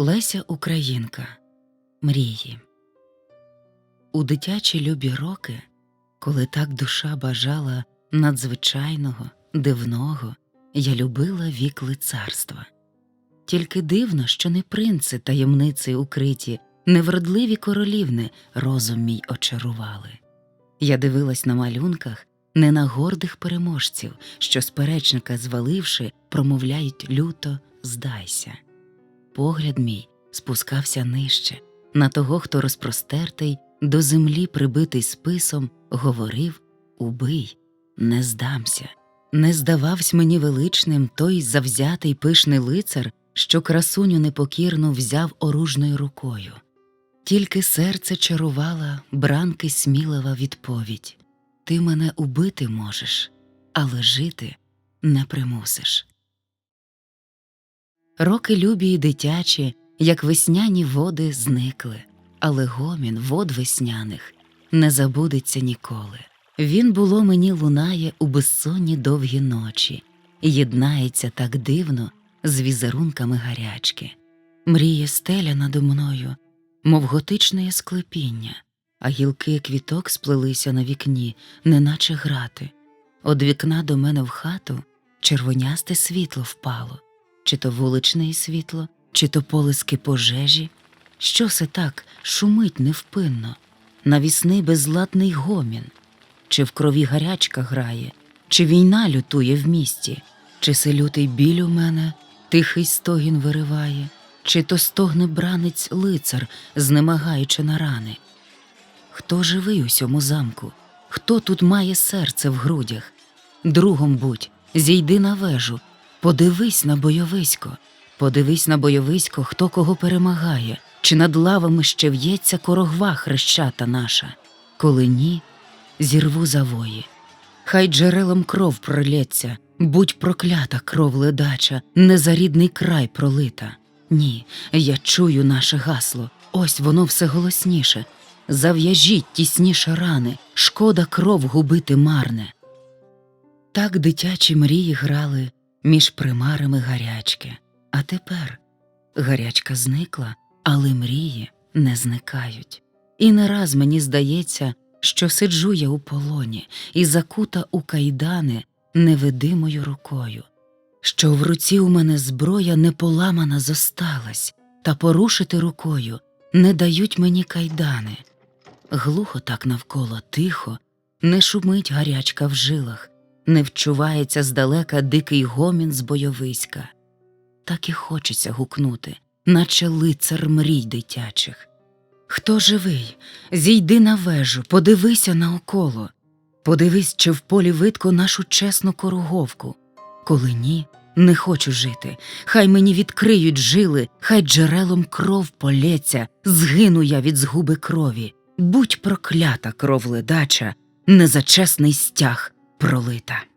Леся Українка Мрії. У дитячі любі роки, коли так душа бажала надзвичайного, дивного, я любила вік лицарства. Тільки дивно, що не принци таємниці укриті, невродливі королівни розум мій очарували. Я дивилась на малюнках не на гордих переможців, що сперечника зваливши, промовляють люто здайся. Погляд мій спускався нижче, на того, хто розпростертий, до землі прибитий списом, говорив Убий, не здамся. Не здававсь мені величним той завзятий пишний лицар, що красуню непокірну взяв оружною рукою. Тільки серце чарувала бранки смілива відповідь Ти мене убити можеш, але жити не примусиш. Роки любі й дитячі, як весняні води, зникли, але гомін вод весняних не забудеться ніколи. Він було мені лунає у безсонні довгі ночі, єднається так дивно з візерунками гарячки. Мріє стеля надо мною, мов готичне склепіння, а гілки квіток сплелися на вікні, неначе грати. Од вікна до мене в хату червонясте світло впало, чи то вуличне світло, чи то полиски пожежі. Що се так шумить невпинно, навісний безладний гомін, чи в крові гарячка грає, чи війна лютує в місті, чи се лютий біль у мене тихий стогін вириває, чи то стогне бранець лицар, знемагаючи на рани. Хто живий у сьому замку? Хто тут має серце в грудях? Другом будь, зійди на вежу, подивись на бойовисько, подивись на бойовисько, хто кого перемагає, чи над лавами ще в'ється корогва хрещата наша. Коли ні, зірву завої. Хай джерелом кров пролється, будь проклята кров ледача, не за рідний край пролита. Ні, я чую наше гасло, ось воно все голосніше. Зав'яжіть тісніше рани, шкода кров губити марне. Так дитячі мрії грали між примарами гарячки, а тепер гарячка зникла, але мрії не зникають. І не раз мені здається, що сиджу я у полоні і закута у кайдани невидимою рукою, що в руці у мене зброя неполамана зосталась, та порушити рукою не дають мені кайдани. Глухо так навколо тихо, не шумить гарячка в жилах, не вчувається здалека дикий гомін з бойовиська. Так і хочеться гукнути, наче лицар мрій дитячих. Хто живий, зійди на вежу, подивися наоколо, подивись, чи в полі видко нашу чесну коруговку. Коли ні, не хочу жити, хай мені відкриють жили, хай джерелом кров полється, згину я від згуби крові. Будь проклята кров ледача, не за чесний стяг пролита.